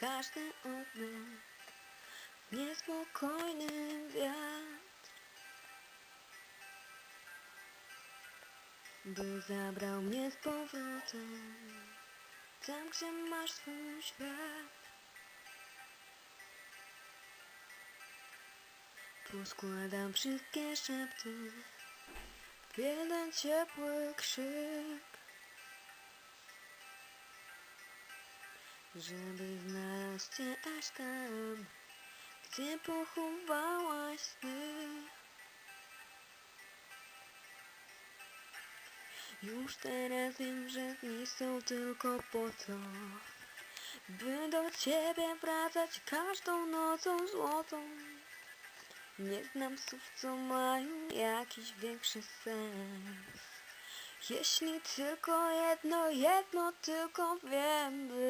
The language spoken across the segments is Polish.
każdy oddech Niespokojny wiatr By zabrał mnie z powrotem Tam, gdzie masz swój świat. Poskładam wszystkie szepty w jeden ciepły krzyk Żeby znaleźć cię aż tam Gdzie pochowałaś sny Już teraz wiem, że dni są tylko po to By do ciebie wracać każdą nocą złotą. Nie znam słów, co mają jakiś większy sens. Jeśli tylko jedno, jedno tylko wiem tam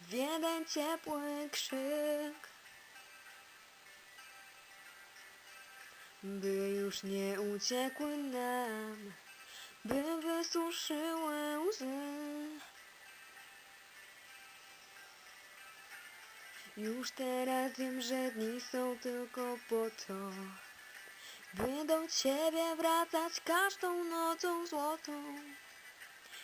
W jeden ciepły krzyk. By już nie uciekły nam By wysuszyły łzy. Już teraz wiem, że dni są tylko po to By do ciebie wracać każdą nocą złotą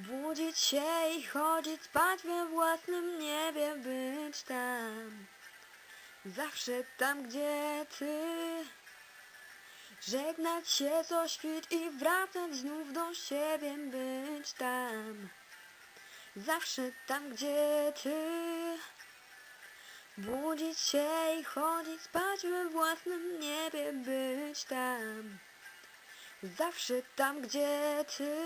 Budzić się i chodzić spać we własnym niebie, być tam. Zawsze tam, gdzie ty. Żegnać się co świt i wracać znów do siebie, być tam. Zawsze tam, gdzie ty. Budzić się i chodzić spać we własnym niebie, być tam. Zawsze tam, gdzie ty.